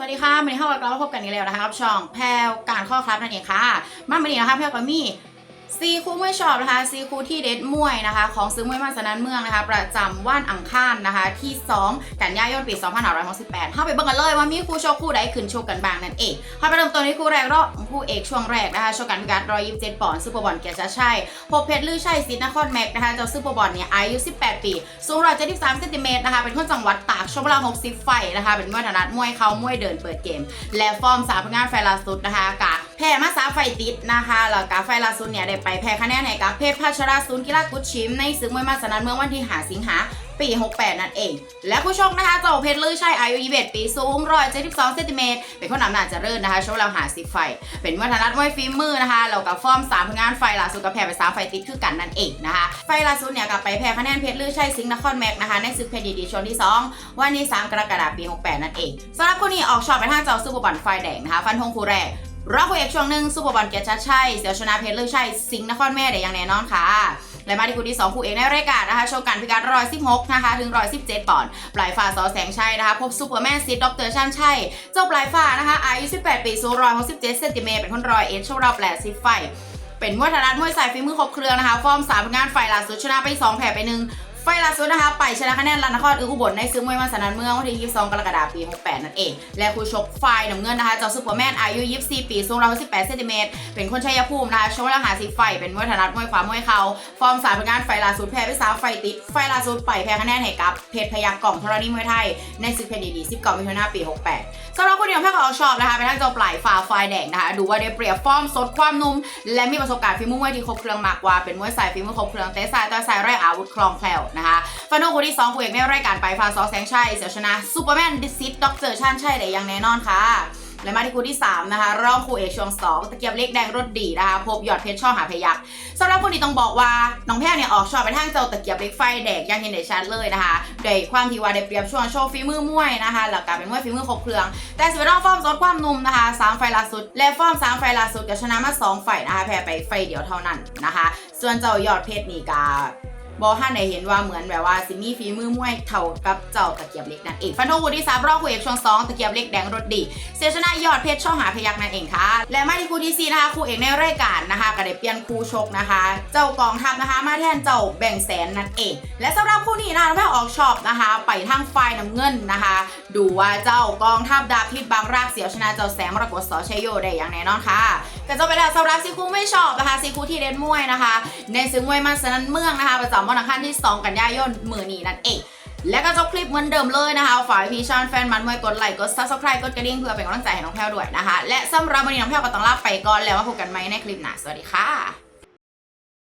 สวัสดีค่ะวันนี้เรามาเราพบกันอีกแล้วนะคะกับช่องแพรวการข้อครับนั่นเองค่ะมาวันนี้นะคะแพลวก็มี ซีคูมวยชอบนะคะซีคูที่เด็ดมวยนะคะ ของซื้อมวยมาสนันเมืองนะคะ ประจำวันอังคารนะคะ ที่ 2 กันยายนปี2568เข้าไปเบิ่งกันเลยว่ามีคู่โชคคู่ใดขึ้นโชคกันบ้างนั่นเองเข้าไปเริ่มต้นที่คู่แรกรอบคู่เอกช่วงแรกนะคะโชคกันพิกัด127ปอนด์ซูเปอร์บอลเกียรติชัยพบเพชรลือชัยศิษย์นครแม็กนะคะเจ้าซูเปอร์บอลเนี่ยอายุ 18 ปีสูง173เซนติเมตรนะคะเป็นคนจังหวัดตากชกเวลา60ไฟนะคะเป็นมวยถนัดมวยเขามวยเดินเปิดเกม และฟอร์มสามผลงานไฟลาสุดนะคะกะ แพ้มาสาไฟติดนะคะแล้วกะไฟลาสุดเนี่ยได้ไปแพ้คะแนนให้กับเพชรพัชราศูนกีฬากุดชิมในศึกมวยมาสนันเมืองวันที่หาสิงหาปี 68 นั่นเอง และผู้ชกนะคะเจ้าเพชรลือชัยอายุ 21 ปีสูง 172เซนติเมตรเป็นคนอำนาจเจริญนะคะชกแล้วหาสิไฟ เป็นวยถนัดมวยฝีมือนะคะแล้วกับฟอร์มสามผลงานไฟล่าสุดกับแพ้ไปสามไฟติดคือกันนั่นเองนะคะ ไฟล่าสุดเนี่ยกับไปแพ้คะแนนเพชรลือชัยสิงห์นครแม็กนะคะในศึกเพชรดีดีชนที่ 2 วันที่3กรกฎาคมปี 68 นั่นเองสำหรับคนนี้ออกชอตไปทางเจ้าซูเปอร์บอลไฟแดงนะคะฟันธงคู่แรก รอบคู่เอกช่วงหนึ่งซูเปอร์บอลเกียรติชัดชัยเสียวชนะเพชรลือชัยสิงห์นครแม่ได้อย่างแน่นอนค่ะและมาที่คู่ที่ 2 คู่เอกในรายการนะคะโชว์กันพิกัด116นะคะถึง117ปอนด์ปลายฟ้าสอแสงชัยนะคะพบซูเปอร์แมนซิดด็อกเตอร์ชันชัยเจ้าปลายฟ้านะคะอายุ18ปีสูง167เซนติเมตรเป็นคนรอยเอ็ดโชว์เราแปดสิบไฟเป็นมวยถนัดมวยสายฝีมือครบเครื่องนะคะ ฟอร์มสามผลงานไฟล่าสุดชนะไป2แพ้ไปหนึ่ง ไฟล่าสุดนะคะไปชนะคะแนนรันนครอืออุบลในซื้อมวยมาสนันเมืองวันที่22กรกฎาคมปี 68 นั่นเอง และคู่ชกไฟน้ำเงินนะคะเจ้าซูเปอร์แมนอายุ 24 ปี สูง118เซนติเมตรเป็นคนชัยภูมินะคะชกแล้วหาสิไฟเป็นมวยถนัดมวยขวามวยเข่าฟอร์มสามผลงานไฟล่าสุดแพ้ไปสามไฟติดไฟล่าสุดไปแพ้คะแนนให้กับเพชรพยักกล่องธรณีมวยไทยในศึกเพชรดีๆ19มิถุนายนปี 68สำหรับคนเดียวแพ้ก็เอาชอบนะคะไปทางเจ้าปลายฟ้าไฟแดงนะคะดูว่าได้เปรียบฟอร์มสดความนุ่มและมีประสบการณ์ฝีมือมวยที่ครบเครื่องมากกว่าเป็นมวยสายฝีมือครบเครื่องเตะสายต่อสายแรกอาวุธคล่องแคล่วนะคะฟันโนคู่ที่2คู่เอกในรายการไปฟาซอแสงชัยเสียวชนะซูเปอร์แมนดิซิตด็อกเตอร์ชันชัยได้อย่างแน่นอนค่ะและมาที่คู่ที่ 3 นะคะรองคู่เอกช่วง2ตะเกียบเล็กแดงรถดีนะคะพบยอดเพชรช่อหาพยักสำหรับคนที่ต้องบอกว่าน้องแพ้เนี่ยออกชอบไปทางเจ้าตะเกียบเล็กไฟแดงย่างเห็นได้ชัดเลยนะคะโดยความที่ว่าได้เปรียบช่วงโชว์ฝีมือมวยนะคะหลักการเป็นมวยฝีมือครบเครื่อง แต่สเปนองฟอร์มสดความนุ่มนะคะสามไฟล่าสุด และฟอร์มสามไฟล่าสุดก็ชนะมาสองไฟนะคะแพ้ไปไฟเดียวเท่านั้นนะคะ ส่วนเจ้ายอดเพชรนี่กา บอท่านได้เห็นว่าเหมือนแบบว่าซิมี่ฝีมือมวยเท่ากับเจ้าตะเกียบเล็กนั่นเองฟันธงคู่ที่สามรอบคู่เอกช่วงสองตะเกียบเล็กแดงรถดีเสียชนะยอดเพชรช่องหาพยักนั่นเองค่ะและมาที่คู่ที่สี่นะคะคู่เอกในรายการนะคะก็ได้เปลี่ยนคู่ชกนะคะ เจ้ากองทัพนะคะมาแทนเจ้าแบ่งแสนนั่นเอง และสำหรับคู่นี้นะคะแม่ออกชอบนะคะ ไปทางไฟน้ำเงินนะคะ ดูว่าเจ้ากองทัพดาบพิษบางรากเสียวชนะเจ้าแสงมรกตสอชัยโยได้อย่างแน่นอนค่ะก็จะไปแล้วสำหรับซีคูไม่ชอบนะคะซีคูที่เด่นมวยนะคะในซึ่งมวยมันสนันเมืองนะคะประจำวันอังคารที่ 2 กันยายนมือนี้นั่นเองและก็จบคลิปเหมือนเดิมเลยนะคะ ฝากพี่ชอนแฟนมันมวยกดไลค์กด subscribe กดกระดิ่งเพื่อเป็นกำลังใจให้น้องแพลวด้วยนะคะ และสำหรับวันนี้น้องแพลวก็ต้องลาไปก่อนแล้วมาพบกันใหม่ในคลิปหน้าสวัสดีค่ะ